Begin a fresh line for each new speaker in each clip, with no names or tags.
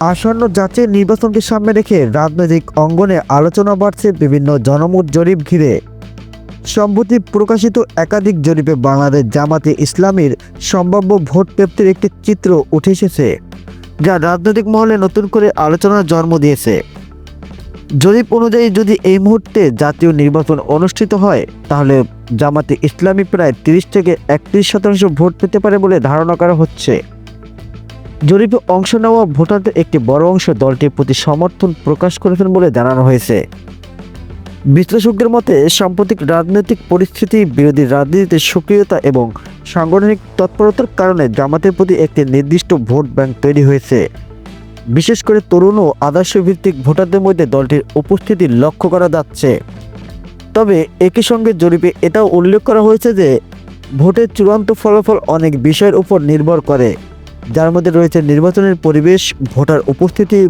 আসন্ন জাতীয় নির্বাচনকে সামনে রেখে রাজনৈতিক অঙ্গনে আলোচনা বাড়ছে বিভিন্ন জনমত জরিপ ঘিরে। সম্প্রতি প্রকাশিত একাধিক জরিপে বাংলাদেশ জামাতে ইসলামীর সম্ভাব্য ভোট প্রাপ্তির একটি চিত্র উঠে এসেছে, যা রাজনৈতিক মহলে নতুন করে আলোচনার জন্ম দিয়েছে। জরিপ অনুযায়ী যদি এই মুহূর্তে জাতীয় নির্বাচন অনুষ্ঠিত হয়, তাহলে জামাতে ইসলামী প্রায় তিরিশ থেকে একত্রিশ শতাংশ ভোট পেতে পারে বলে ধারণা করা হচ্ছে। জরিপে অংশ নেওয়া ভোটারদের একটি বড় অংশ দলটির প্রতি সমর্থন প্রকাশ করেছেন বলে জানানো হয়েছে। বিশ্লেষকদের মতে, সাম্প্রতিক রাজনৈতিক পরিস্থিতি, বিরোধী রাজনীতিতে সক্রিয়তা এবং সাংগঠনিক তৎপরতার কারণে জামাতের প্রতি একটি নির্দিষ্ট ভোট ব্যাংক তৈরি হয়েছে। বিশেষ করে তরুণ ও আদর্শ ভিত্তিক ভোটারদের মধ্যে দলটির উপস্থিতি লক্ষ্য করা যাচ্ছে। তবে একই সঙ্গে জরিপে এটাও উল্লেখ করা হয়েছে যে, ভোটের চূড়ান্ত ফলাফল অনেক বিষয়ের উপর নির্ভর করে। যার মধ্যে রয়েছে নির্বাচনের পরিবেশ, ভোটার উপস্থিতি,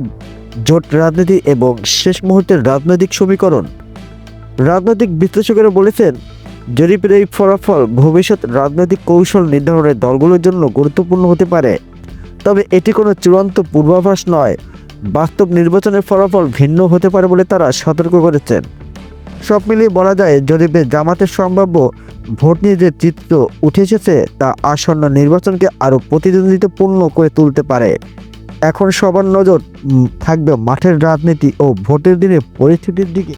জোট রাজনীতি এবং শেষ মুহূর্তের রাজনৈতিক সমীকরণ। রাজনৈতিক বিশ্লেষকেরা বলেছেন, জরিপের এই ফলাফল ভবিষ্যৎ রাজনৈতিক কৌশল নির্ধারণের দলগুলোর জন্য গুরুত্বপূর্ণ হতে পারে। তবে এটি কোনো চূড়ান্ত পূর্বাভাস নয়। বাস্তব নির্বাচনের ফলাফল ভিন্ন হতে পারে বলে তারা সতর্ক করেছেন। সব মিলিয়ে বলা যায় জরিপে জামাতের সম্ভাব্য ভোট নিয়ে যে চিত্র উঠে এসেছে, তা আসন্ন নির্বাচনকে আরও প্রতিদ্বন্দ্বিতাপূর্ণ করে তুলতে পারে। এখন সবার নজর থাকবে মাঠের রাজনীতি ও ভোটের দিনে পরিস্থিতির দিকে।